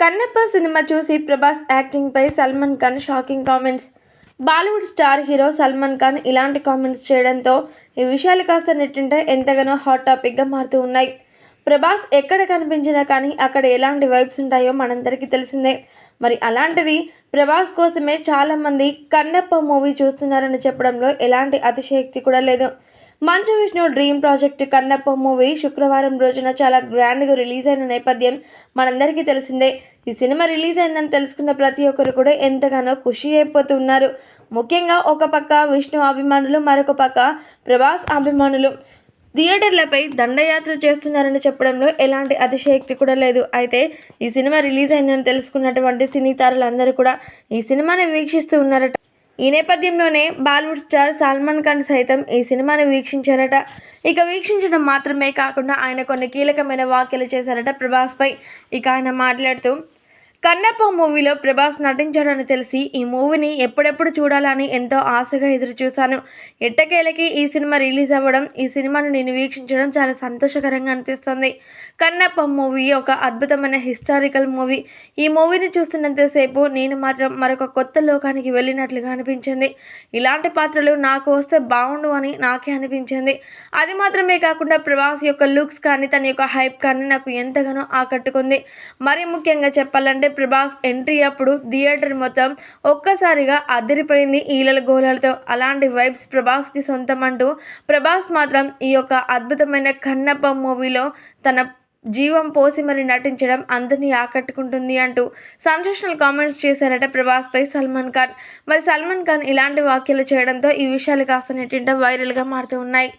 Kannappa cinema చూసి Prabhas యాక్టింగ్పై Salman Khan shocking comments. Bollywood star hero Salman Khan ఇలాంటి comments చేయడంతో ఈ విషయాలు కాస్త నెట్టింటే ఎంతగానో హాట్ టాపిక్గా మారుతూ ఉన్నాయి. ప్రభాస్ ఎక్కడ కనిపించినా కానీ అక్కడ ఎలాంటి వైబ్స్ ఉంటాయో మనందరికీ తెలిసిందే. మరి అలాంటిది ప్రభాస్ కోసమే చాలామంది కన్నప్ప మూవీ చూస్తున్నారని చెప్పడంలో ఎలాంటి అతిశయక్తి కూడా లేదు. Manchu Vishnu dream project Kannappa movie శుక్రవారం రోజున చాలా గ్రాండ్గా రిలీజ్ అయిన నేపథ్యం మనందరికీ తెలిసిందే. ఈ సినిమా రిలీజ్ అయిందని తెలుసుకున్న ప్రతి ఒక్కరు కూడా ఎంతగానో ఖుషి అయిపోతున్నారు. ముఖ్యంగా ఒక పక్క విష్ణు అభిమానులు మరొక పక్క ప్రభాస్ అభిమానులు. థియేటర్లపై దండయాత్ర చేస్తున్నారని చెప్పడంలో ఎలాంటి అతిశయోక్తి కూడా లేదు. అయితే ఈ సినిమా రిలీజ్ అయిందని తెలుసుకున్నటువంటి సినీ తారలందరూ కూడా ఈ సినిమాని వీక్షిస్తూ ఉన్నారట. ఈ నేపథ్యంలోనే బాలీవుడ్ స్టార్ సల్మాన్ ఖాన్ సైతం ఈ సినిమాని వీక్షించారట. ఇక వీక్షించడం మాత్రమే కాకుండా ఆయన కొన్ని కీలకమైన వ్యాఖ్యలు చేశారట ప్రభాస్పై. ఇక ఆయన మాట్లాడుతూ కన్నప్ప మూవీలో ప్రభాస్ నటించాడని తెలిసి ఈ మూవీని ఎప్పుడెప్పుడు చూడాలని ఎంతో ఆశగా ఎదురు చూశాను. ఎట్టకేలకి ఈ సినిమా రిలీజ్ అవ్వడం ఈ సినిమాను నేను వీక్షించడం చాలా సంతోషకరంగా అనిపిస్తుంది. కన్నప్ప మూవీ ఒక అద్భుతమైన హిస్టారికల్ మూవీ. ఈ మూవీని చూస్తున్నంతసేపు నేను మాత్రం మరొక కొత్త లోకానికి వెళ్ళినట్లుగా అనిపించింది. ఇలాంటి పాత్రలు నాకు వస్తే బాగుండు అని నాకే అనిపించింది. అది మాత్రమే కాకుండా ప్రభాస్ యొక్క లుక్స్ కానీ తన యొక్క హైప్ కానీ నాకు ఎంతగానో ఆకట్టుకుంది. మరి ముఖ్యంగా చెప్పాలంటే ప్రభాస్ ఎంట్రీ అప్పుడు థియేటర్ మొత్తం ఒక్కసారిగా అదిరిపోయింది ఈలల గోళాలతో. అలాంటి వైబ్స్ ప్రభాస్కి సొంతం అంటూ ప్రభాస్ మాత్రం ఈ యొక్క అద్భుతమైన కన్నప్ప మూవీలో తన జీవం పోసి మరి నటించడం అందరినీ ఆకట్టుకుంటుంది అంటూ సంతోషనల్ కామెంట్స్ చేశారట ప్రభాస్పై సల్మాన్ ఖాన్. మరి సల్మాన్ ఖాన్ ఇలాంటి వ్యాఖ్యలు చేయడంతో ఈ విషయాలు కాస్త నెట్టింట వైరల్గా మారుతూ ఉన్నాయి.